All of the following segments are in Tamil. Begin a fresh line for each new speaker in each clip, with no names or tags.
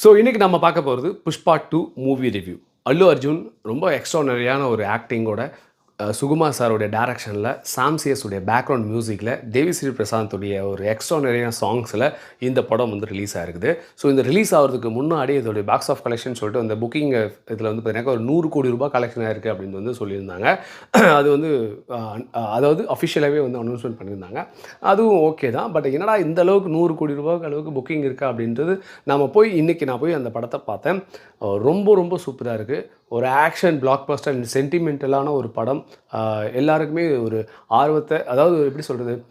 ஸோ இன்றைக்கி நம்ம பார்க்க போகிறது Pushpa two movie review Allu Arjun ரொம்ப எக்ஸ்ட்ரானரியான ஒரு ஆக்டிங்கோட சுகுமார் சாரோடைய டேரக்ஷனில் சாம்சியஸுடைய பேக்ரவுண்ட் மியூசிக்கில் தேவி ஸ்ரீ பிரசாந்தோடைய ஒரு எக்ஸ்ட்ரானரியான சாங்ஸில் இந்த படம் வந்து ரிலீஸ் ஆகிருக்குது ஸோ இந்த ரிலீஸ் ஆகிறதுக்கு முன்னாடி இதோடைய பாக்ஸ் ஆஃப் கலெக்ஷன் சொல்லிட்டு அந்த புக்கிங் இதில் வந்து பார்த்தீங்கன்னா ஒரு நூறு கோடி ரூபாய் கலெக்ஷன் ஆயிருக்கு அப்படின்னு வந்து சொல்லியிருந்தாங்க. அது வந்து அதாவது அஃபிஷியலாகவே வந்து அனௌன்ஸ்மெண்ட் பண்ணியிருந்தாங்க. அதுவும் ஓகே தான். பட் என்னடா இந்த அளவுக்கு நூறு கோடி ரூபாய்க்கு அளவுக்கு புக்கிங் இருக்கா அப்படின்றது நம்ம போய் இன்றைக்கி நான் போய் அந்த படத்தை பார்த்தேன். ரொம்ப ரொம்ப சூப்பராக இருக்குது ஒரு ஆக்ஷன் பிளாக் பஸ்டர் அண்ட் சென்டிமெண்டலான ஒரு படம் எல்லாருக்குமே ஒரு ஆர்வத்தை அதாவது எப்படி சொல்கிறது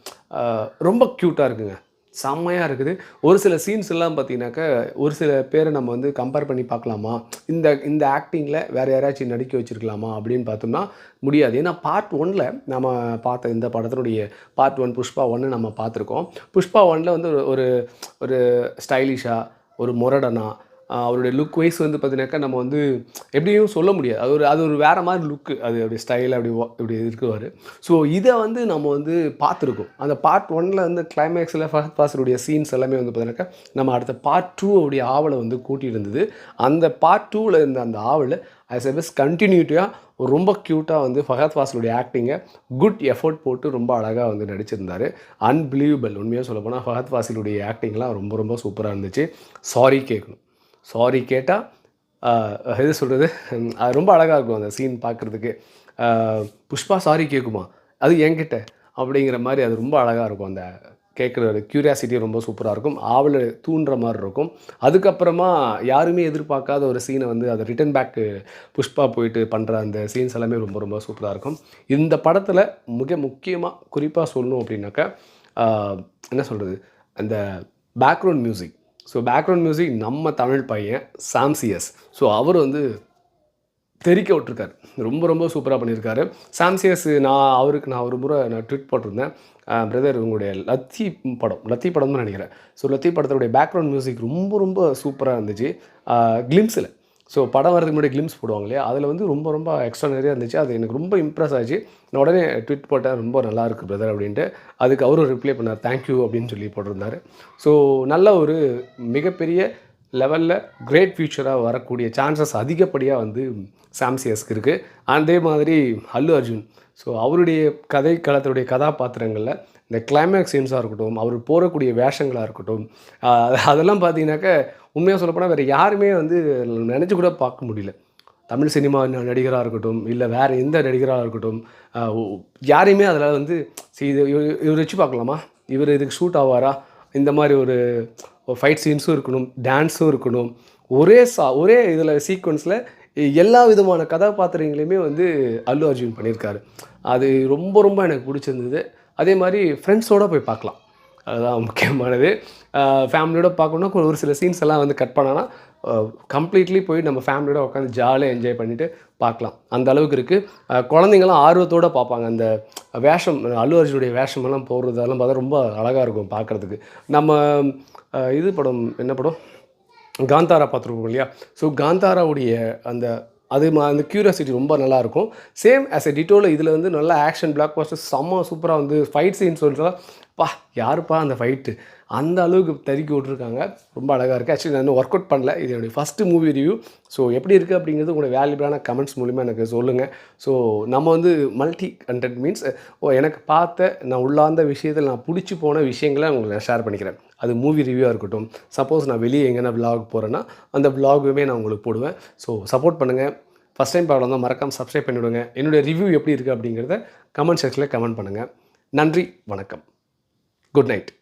ரொம்ப க்யூட்டாக இருக்குங்க. செம்மையாக இருக்குது. ஒரு சில சீன்ஸ் எல்லாம் பார்த்தீங்கன்னாக்கா ஒரு சில பேரை நம்ம வந்து கம்பேர் பண்ணி பார்க்கலாமா? இந்த இந்த ஆக்டிங்கில் வேறு யாராச்சும் நடிக்க வச்சுருக்கலாமா? அப்படின்னு பார்த்தோம்னா முடியாது. ஏன்னா பார்ட் ஒனில் நம்ம பார்த்த இந்த படத்தினுடைய பார்ட் ஒன் புஷ்பா ஒன்று நம்ம பார்த்துருக்கோம். புஷ்பா ஒனில் வந்து ஒரு- ஒரு ஒரு ஸ்டைலிஷாக ஒரு முரடனாக அவருடைய லுக் வைஸ் வந்து பார்த்தீங்கன்னாக்கா நம்ம வந்து எப்படியும் சொல்ல முடியாது. அது ஒரு அது ஒரு வேறு மாதிரி லுக்கு அது அப்படி ஸ்டைல் அப்படி இப்படி இருக்குவார். ஸோ இதை வந்து நம்ம வந்து பார்த்துருக்கோம். அந்த பார்ட் ஒன்னில் வந்து கிளைமேக்ஸில் ஃபஹத் பாசருடைய சீன்ஸ் எல்லாமே வந்து பார்த்தீங்கன்னாக்கா நம்ம அடுத்த பார்ட் டூவுடைய உடைய ஆவலை வந்து கூட்டி இருந்தது அந்த பார்ட் டூவில் இருந்த அந்த ஆவலை ஆஸ் எ பெஸ்ட் கண்டினியூட்டியாக ரொம்ப க்யூட்டாக வந்து ஃபஹத் ஃபாசிலுடைய ஆக்டிங்கை குட் எஃபோர்ட் போட்டு ரொம்ப அழகாக வந்து நடிச்சிருந்தார். அன்பிலீவபிள் உண்மையாக சொல்ல போனால் ஃபஹத் ஃபாசிலுடைய ஆக்டிங்லாம் ரொம்ப ரொம்ப சூப்பராக இருந்துச்சு. சாரி கேட்கணும் சாரி கேட்டால் எது சொல்கிறது அது ரொம்ப அழகாக இருக்கும் அந்த சீன் பார்க்குறதுக்கு. புஷ்பா சாரி கேட்குமா அது என்கிட்ட. அப்படிங்கிற மாதிரி அது ரொம்ப அழகாக இருக்கும் அந்த கேட்குற ஒரு க்யூரியாசிட்டி ரொம்ப சூப்பராக இருக்கும். ஆவலை தூண்டுற மாதிரி இருக்கும். அதுக்கப்புறமா யாருமே எதிர்பார்க்காத ஒரு சீனை வந்து அதை ரிட்டன் பேக்கு புஷ்பா போயிட்டு பண்ணுற அந்த சீன்ஸ் எல்லாமே ரொம்ப ரொம்ப சூப்பராக இருக்கும். இந்த படத்தில் மிக முக்கியமாக குறிப்பாக சொல்லணும் அப்படின்னாக்கா என்ன சொல்கிறது அந்த background music so background music நம்ம தமிழ் பையன் சாம்சியஸ் ஸோ அவர் வந்து தெறிக்க விட்டுருக்காரு. ரொம்ப ரொம்ப சூப்பராக பண்ணியிருக்காரு. சாம்சியஸ் நான் அவருக்கு நான் ஒரு முறை நான் ட்விட் போட்டிருந்தேன். பிரதர் உங்களுடைய லத்தி படம் லத்தி படம்னு தான் நினைக்கிறேன். ஸோ லத்தி படத்தினுடைய பேக்ரவுண்ட் மியூசிக் ரொம்ப ரொம்ப சூப்பராக இருந்துச்சு. கிளிம்ஸில் ஸோ படம் வரதுக்கு முன்னாடி கிளிம்ஸ் போடுவாங்க இல்லையா? அதில் வந்து ரொம்ப ரொம்ப எக்ஸ்ட்ரானரியாக இருந்துச்சு. அது எனக்கு ரொம்ப இம்ப்ரெஸ் ஆச்சு. நான் உடனே ட்விட் போட்டேன் ரொம்ப நல்லாயிருக்கு பிரதர் அப்படின்ட்டு. அதுக்கு அவரும் ரிப்ளை பண்ணார் தேங்க்யூ அப்படின்னு சொல்லி போட்டிருந்தாரு. ஸோ நல்ல ஒரு மிகப்பெரிய லெவலில் கிரேட் ஃபியூச்சராக வரக்கூடிய சான்சஸ் அதிகப்படியாக வந்து சாம்சியஸ்க்கு இருக்குது அதே மாதிரி அல்லு அர்ஜுன். ஸோ அவருடைய கதை களத்துடைய கதாபாத்திரங்களில் இந்த கிளைமேக்ஸ் சீன்ஸாக இருக்கட்டும் அவர் போகக்கூடிய வேஷங்களாக இருக்கட்டும் அதெல்லாம் பார்த்தீங்கன்னாக்க உண்மையாக சொல்லப்போனால் வேறு யாருமே வந்து நினச்சி கூட பார்க்க முடியல. தமிழ் சினிமா நடிகராக இருக்கட்டும் இல்லை வேறு எந்த நடிகராக இருக்கட்டும் யாரையுமே அதில் வந்து இது இவர் இவர் வச்சு பார்க்கலாமா? இவர் இதுக்கு ஷூட் ஆவாரா? இந்த மாதிரி ஒரு ஃபைட் சீன்ஸும் இருக்கணும் டான்ஸும் இருக்கணும். ஒரே சா ஒரே இதில் சீக்வன்ஸில் எல்லா விதமான கதாபாத்திரங்களையுமே வந்து அல்லு அர்ஜுன் பண்ணியிருக்காரு. அது ரொம்ப ரொம்ப எனக்கு பிடிச்சிருந்தது. அதே மாதிரி ஃப்ரெண்ட்ஸோடு போய் பார்க்கலாம். அதுதான் முக்கியமானது. ஃபேமிலியோட பார்க்கணுன்னா ஒரு சில சீன்ஸ் எல்லாம் வந்து கட் பண்ணோன்னா கம்ப்ளீட்லி போய் நம்ம ஃபேமிலியோட உட்காந்து ஜாலியாக என்ஜாய் பண்ணிவிட்டு பார்க்கலாம். அந்த அளவுக்கு இருக்குது குழந்தைங்களாம் ஆர்வத்தோடு பார்ப்பாங்க. அந்த வேஷம் அல்லு அர்ஜுனுடைய வேஷமெல்லாம் போடுறதெல்லாம் பார்த்தா ரொம்ப அழகாக இருக்கும் பார்க்குறதுக்கு. நம்ம இது படம் என்ன படம்? காந்தாரா பார்த்துருக்கோம் இல்லையா? ஸோ காந்தாராவுடைய அந்த அது மா- அந்த க்யூரியாசிட்டி ரொம்ப நல்லாயிருக்கும் சேம் ஆஸ் எ டிட்டோவில் இதில் வந்து நல்லா ஆக்ஷன் பிளாக் பாஸ்டர் செம்ம சூப்பராக வந்து ஃபைட் சீன் சொல்கிறா பா யாருப்பா அந்த ஃபைட்டு அந்த அளவுக்கு தறிக்கி விட்ருக்காங்க ரொம்ப அழகாக இருக்குது ஆக்சுவலி நான் இன்னும் ஒர்க் அவுட் பண்ணல. இது என்னுடைய ஃபஸ்ட்டு மூவி ரிவ்யூ ஸோ எப்படி இருக்குது அப்படிங்கிறது உங்களோட வேல்யூபிளான கமெண்ட்ஸ் மூலிமா எனக்கு சொல்லுங்கள் ஸோ நம்ம வந்து மல்டி கண்டென்ட் மீன்ஸ் ஓ எனக்கு பார்த்த நான் உள்ளார்ந்த விஷயத்தில் நான் பிடிச்சி போன விஷயங்களை உங்களுக்கு நான் ஷேர் பண்ணிக்கிறேன். அது மூவி ரிவ்யூவாக இருக்கட்டும். சப்போஸ் நான் வெளியே எங்கன்னா விலாக் போகிறேன்னா அந்த விலாகுமே நான் உங்களுக்கு போடுவேன். ஸோ சப்போர்ட் பண்ணுங்கள் ஃபஸ்ட் டைம் பார்க்கலாம் தான் மறக்காமல் சப்ஸ்கிரைப் பண்ணிவிடுங்க என்னுடைய ரிவ்யூ எப்படி இருக்குது அப்படிங்கிறத கமெண்ட் செக்ஷனில் கமெண்ட் பண்ணுங்கள் நன்றி வணக்கம். Good night